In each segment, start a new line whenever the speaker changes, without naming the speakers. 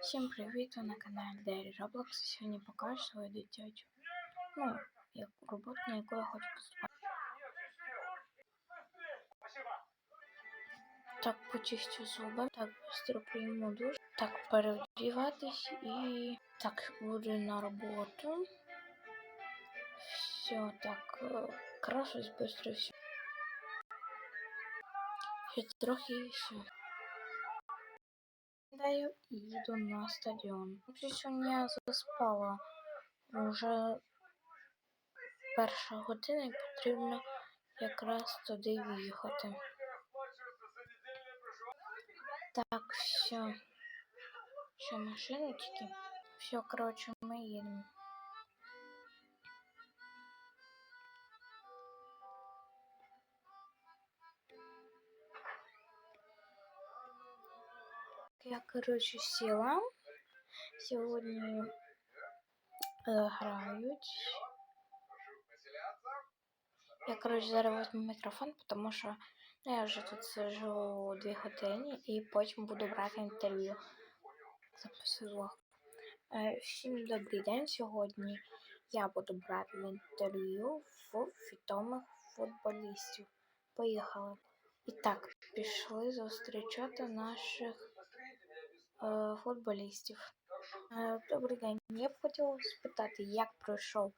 Всім привіт! Ви на каналі Дері Roblox. Сьогодні покажу свою дитячу ну, як роботу, на яку я хочу поступати. Так, почистю зуби, так быстро прийму душ, так переодіватись і так буду на роботу. Все, так, крашусь быстро все. Ще трохи і все. Даю і їду на стадіон. Сьогодні я заспала. Уже перша година і потрібно якраз туди в'їхати. Так, все. Все, машину тільки. Все, коротше, ми їдемо. Я, коротше, сіла. Сьогодні е, грають. Я, коротше, зараз возьму мікрофон, тому що ну, я вже тут сижу дві години і потім буду брати інтерв'ю. Записую. Всім добрий день. Сьогодні я буду брати інтерв'ю в відомих футболістів. Поїхали. І так, пішли зустрічати наших е, футболістів. Е, Добрий день. Я б хотіла спитати, як пройшов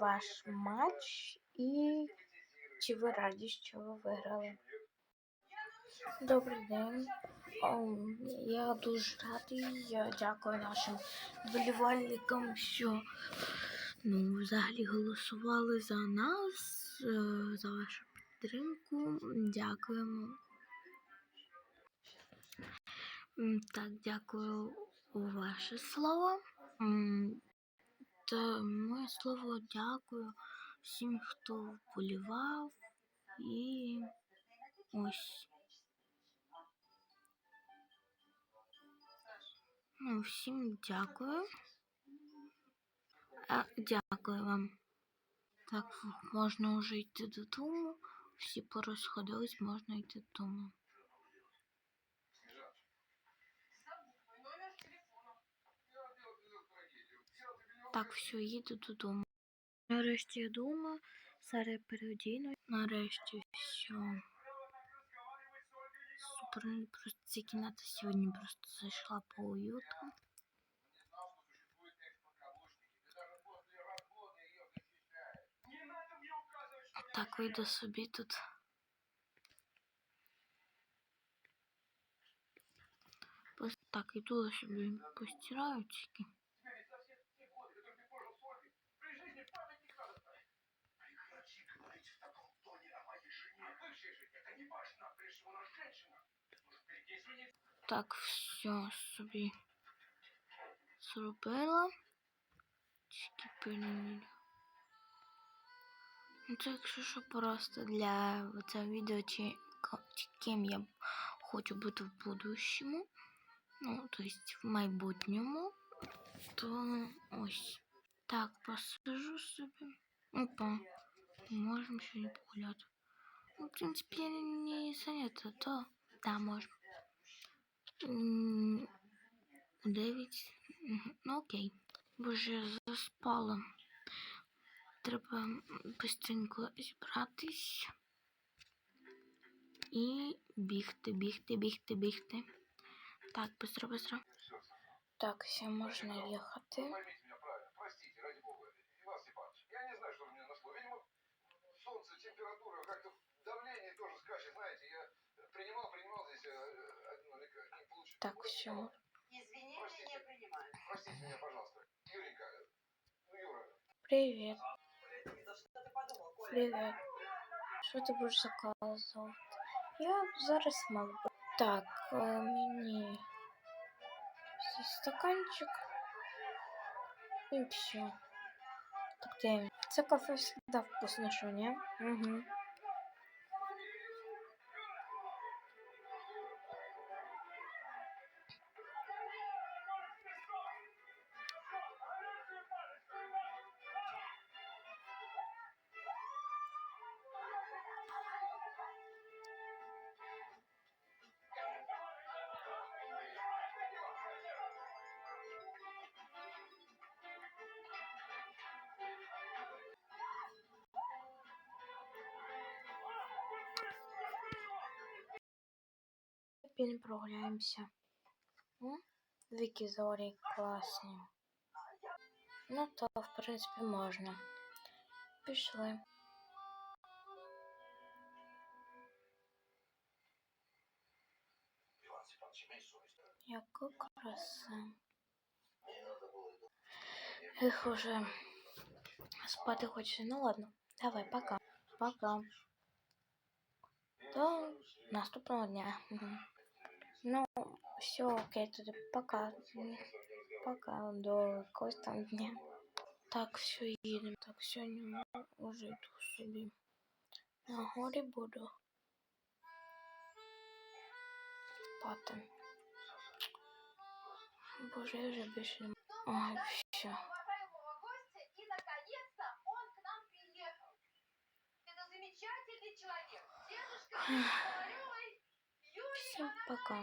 ваш матч і чи ви раді, що ви виграли? Добрий день. Я дуже радий. Я дякую нашим вболівальникам, що ну, взагалі голосували за нас, е, за вашу підтримку. Дякуємо. Так, дякую у ваше слово. Та моє слово дякую всім, хто вболівав. І ось. Ну, всім дякую. А, дякую вам. Так, можна вже йти додому. Всі порозходились, можна йти додому. Так, все, їду додому. Нарешті я дома, зараз переодіну. Нарешті все. Супер, мені просто ця кімната сьогодні просто зайшла по уюту. Так, вийду собі тут. Просто так, іду собі постираю тільки. Так, все собі зробила. Тільки перевірю. Ну, це якщо що просто для цього відео, чи, ко- чи ким я хочу бути в будущому. Ну, то есть в майбутньому. То ось. Так, посажу собі. Опа. Можемо сьогодні погуляти. Ну, в принципі, я не занята, то да, можемо. М, Дев'ять. Мгм, Ну окей. Боже, я заспала. Треба быстренько зібратись. І бігти, бігти, бігти, бігти. Так, быстро, быстро. Так, все, можна їхати.
ты подумал, Коля?
Привіт. Що ти будеш заказувати? Я зараз мав би. Так, е, мені цей стаканчик. І все. Так, де він? Це кафе завжди вкусно, що ні? Угу. підемо прогуляємося. М? Віки зорі класні. Ну то, в принципі, можна. Пішли.
Иван Степанович, имей совесть.
Яка краса.
Мне надо было это...
Ех, уже спати хочеться. Ну ладно, давай, пока. Пока. До наступного дня. Мгм. Ну, все, окей, тоді пока. М, Пока до якогось там дня. Так, все, їдемо. Так, сьогодні вже йду собі. На горі буду. Спати. Боже, я вже більше не... Ой, все.
уважаемого гостя, и наконец-то он к нам приехал. Это замечательный человек, дедушка
Всем пока.